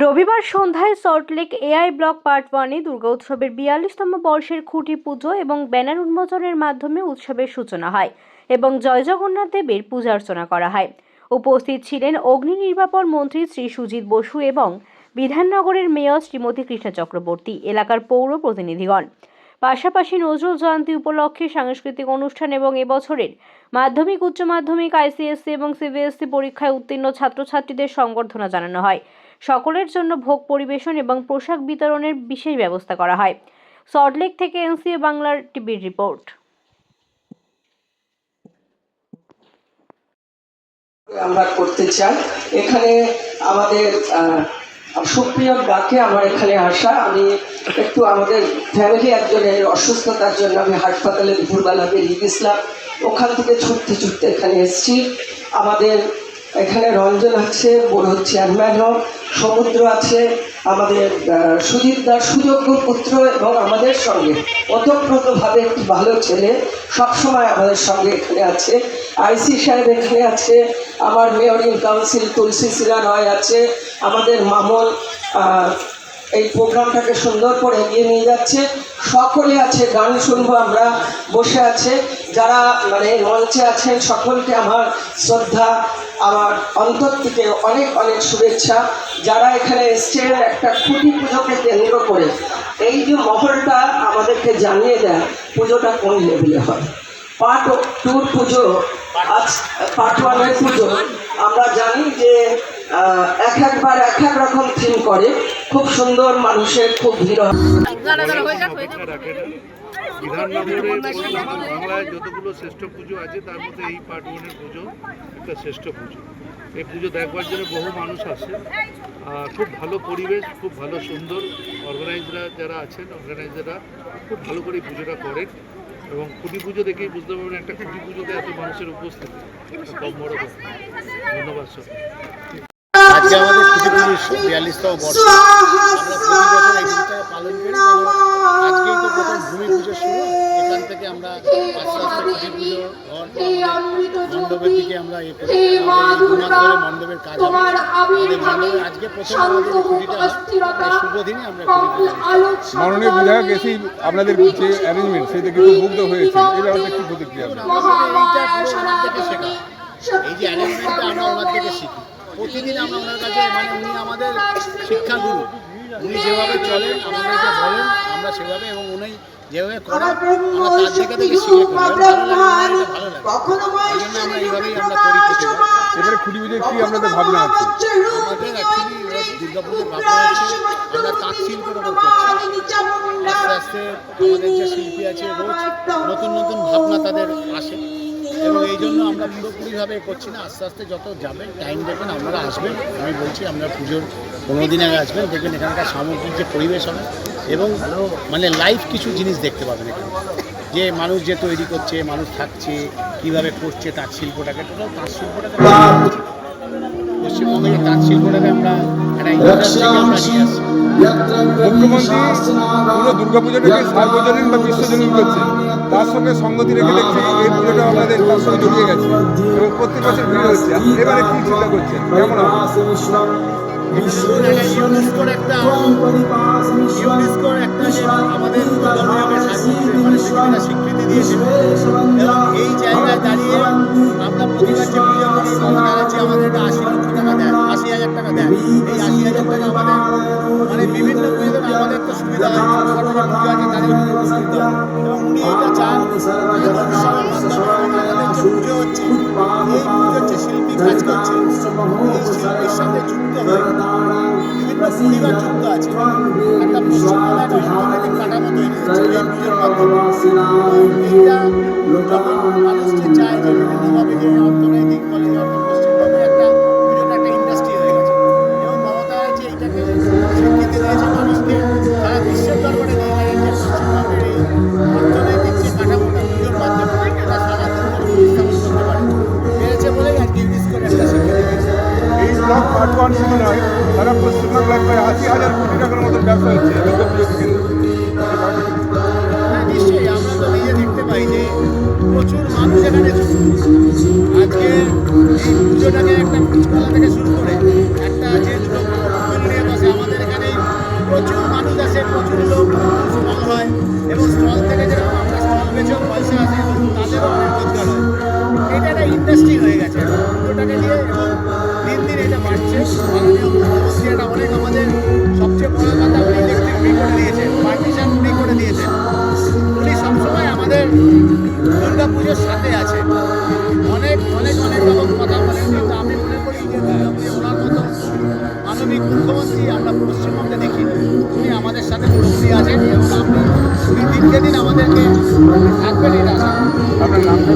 রবিবার সন্ধ্যায় Salt Lake AI block part ওয়ানে দুর্গা উৎসবের বিয়াল্লিশতম বর্ষের খুঁটি পুজো এবং ব্যানার উন্মোচনের মাধ্যমে উৎসবের সূচনা হয় এবং জয় জগন্নাথ দেবের পূজা অর্চনা করা হয়। উপস্থিত ছিলেন অগ্নি নির্বাপন মন্ত্রী শ্রী সুজিত বসু এবং বিধাননগরের মেয়র শ্রীমতী কৃষ্ণা চক্রবর্তী, এলাকার পৌর প্রতিনিধিগণ। পাশাপাশি নজরুল জয়ন্তী উপলক্ষে সাংস্কৃতিক অনুষ্ঠান এবং এবছরের মাধ্যমিক, উচ্চ মাধ্যমিক, আইসিএসসি এবং সিবিএসসি পরীক্ষায় উত্তীর্ণ ছাত্রছাত্রীদের সংবর্ধনা জানানো হয়। সকলের জন্য ভোগ পরিবেশন এবং পোশাক বিতরণের বিশেষ ব্যবস্থা করা হয়। সল্টলেক থেকে এনসিএ বাংলার টিভির রিপোর্ট। আমরা করতে চাই। এখানে আমাদের সুপ্রিয় ডাকে আমার এখানে আসা। আমি একটু আমাদের ফ্যামিলি একজনের অসুস্থতার জন্য আমি হাসপাতালে দুপুরবেলা বেরিয়ে গেছিলাম। ওখান থেকে ছুটতে ছুটতে এখানে এসেছি। আমাদের এখানে রঞ্জন আছে চেয়ারম্যানও সমুদ্র আছে আমাদের সুদীপ দাস সুযোগ্য পুত্র এবং আমাদের সঙ্গে ওতপ্রোতভাবে একটি ভালো ছেলে সবসময় আমাদের সঙ্গে এখানে আছে। আইসি সাহেব এখানে আছে আমার মেয়র কাউন্সিল তুলসী সিরা রয় আছে আমাদের আহ, এই প্রোগ্রামটাকে সুন্দর করে এগিয়ে নিয়ে যাচ্ছে। সকলে আছে, গান শুনব আমরা, বসে আছে। যারা মানে মঞ্চে আছেন, সকলকে আমার শ্রদ্ধা, আমার অন্তর থেকে অনেক অনেক শুভেচ্ছা। যারা এখানে এসছেন, একটা খুঁটি পুজোকে কেন্দ্র করে, এই যে মহলটা আমাদেরকে জানিয়ে দেয় পুজোটা কোন লেভেলে হয়? পার্ট টুর পুজো, আজ, পার্ট ওয়ানের পুজো, আমরা জানি যে এক একবার এক এক রকম থিম করে। খুব সুন্দর মানুষের খুব ভিড় বিধাননগরে বাংলায় যতগুলো শ্রেষ্ঠ পুজো আছে, তার মধ্যে এই পার্ট ওয়ানের পুজো একটা শ্রেষ্ঠ পুজো। এই পুজো দেখবার জন্য বহু মানুষ আসে। খুব ভালো পরিবেশ, খুব ভালো সুন্দর। অর্গানাইজরা যারা আছেন অর্গানাইজাররা খুব ভালো করে পুজোটা করেন। এবং খুঁটি পুজো দেখেই বুঝতে পারবেন, একটা খুঁটি পুজোতে এত মানুষের উপস্থিতি। ধন্যবাদ আমাদের পুজোর বিয়াল্লিশতম বর্ষ আমরা প্রতি বছর এই পালন করি কারণ আজকেই তো প্রথম ভূমি পুজো শুরু এখান থেকে আমরা আস্তে আস্তে খুঁটি পুজো ঘর মণ্ডপের দিকে আমরা এ করি মণ্ডপের কাজ হবে মণ্ডপে আজকে প্রথম আমাদের হয় শুভ দিনে আমরা। মাননীয় বিধায়ক এসেই আপনাদের যে অ্যারেঞ্জমেন্ট সেটা কিন্তু মুগ্ধ হয়েছে। এই ব্যাপারটা কি প্রতিক্রিয়া এইটা থেকে শেখা এই যে অ্যারেঞ্জমেন্টটা আমরা ওনার থেকে শিখি। প্রতিদিন আমরা ওনার কাছে মানে উনি আমাদের শিক্ষাগুরু। উনি যেভাবে চলেন আমাদেরকে বলেন আমরা সেভাবে এবং উনি যেভাবে করেন আমরা তার থেকে থেকে শিখে ভালো লাগে ভালো লাগে এই জন্য আমরা এইভাবেই আমরা করি এবারে খুঁটি পুজোর কি আপনাদের ভাবনা আছে? আমাদের অ্যাকচুয়ালি দুর্গাপুজোর ভাবনা আছে আমরা তাঁত শিল্পের ওপর করছি। আস্তে আস্তে আমাদের যে শিল্পী আছে রোজ নতুন নতুন ভাবনা তাদের আসে। এবং এই জন্য আমরা পুরোপুরিভাবে করছি না। আস্তে আস্তে যত যাবেন টাইম দেবেন আপনারা আসবেন। আমি বলছি আপনারা পুজোর পনেরো দিন আগে আসবেন। দেখবেন এখানকার সামগ্রিক যে পরিবেশ হবে এবং মানে লাইভ কিছু জিনিস দেখতে পাবেন এখানে। যে মানুষ যে তৈরি করছে, মানুষ থাকছে, কীভাবে করছে তাঁত শিল্পটাকে টোটাল তাঁত শিল্পটাকে পশ্চিমবঙ্গের তাঁত শিল্পটাকে আমরা আমরা মুখ্যমন্ত্রী পুরো দুর্গাপুজোটাকে সার্বজনীন বা বিশ্বজনীন করছে। তার সঙ্গে সঙ্গতি রেখে দেখছি এই পুজোটা আমাদের তার সঙ্গে জড়িয়ে গেছে এবং প্রত্যেক বছর ভিড় হচ্ছে। এবারে কি চিন্তা করছেন? কেমন ইউনেস্কোর একটা আমাদের মানে স্বীকৃতি এই জায়গায় দাঁড়িয়ে আমরা পুজো হচ্ছে এই যে শিল্পী কাজ করছে এই শিল্পীর সাথে যুক্ত হয়ে একটা অর্থনৈতিক কাঠামো হচ্ছে সারা পশ্চিমবাংলায় প্রায় আশি হাজার কোটি টাকার মতো ব্যবসা হচ্ছে হ্যাঁ, নিশ্চয়ই, আমরা তো নিজে দেখতে পাই যে প্রচুর মানুষ এখানে আজকে এই পুজোটাকে একটা পুজোলা থেকে শুরু করে একটা যে দুটো নিয়ে আছে আমাদের এখানে প্রচুর মানুষ আসে, প্রচুর লোক স্টল হয় এবং স্টল থেকে যেরকম আমরা স্টল বেচেও পয়সা আসে তাদেরও অনেক রোজগার হয়। এটা একটা ইন্ডাস্ট্রি হয়ে গেছে। পুজোটাকে নিয়ে এবং দিন দিন এটা বাড়ছে। বাঙালিও মুখ্যমন্ত্রী এটা অনেক আমাদের সবচেয়ে বড় কথা উনি ইলেকট্রিক ফ্রি করে দিয়েছেন পারমিশন ফ্রি করে দিয়েছেন উনি সবসময় আমাদের দুর্গা পুজোর সাথে আছে। অনেক অনেক অনেক রকম কথা বলেন, কিন্তু আমি মনে করি যে দুর্গা পুজো ওনার মতো মানবিক মুখ্যমন্ত্রী আমরা পশ্চিমবঙ্গে দেখি উনি আমাদের সাথে পুরোপুরি আছেন এবং আপনি উনি দিনকে দিন আমাদেরকে থাকবেন, এটা আপনার নামটা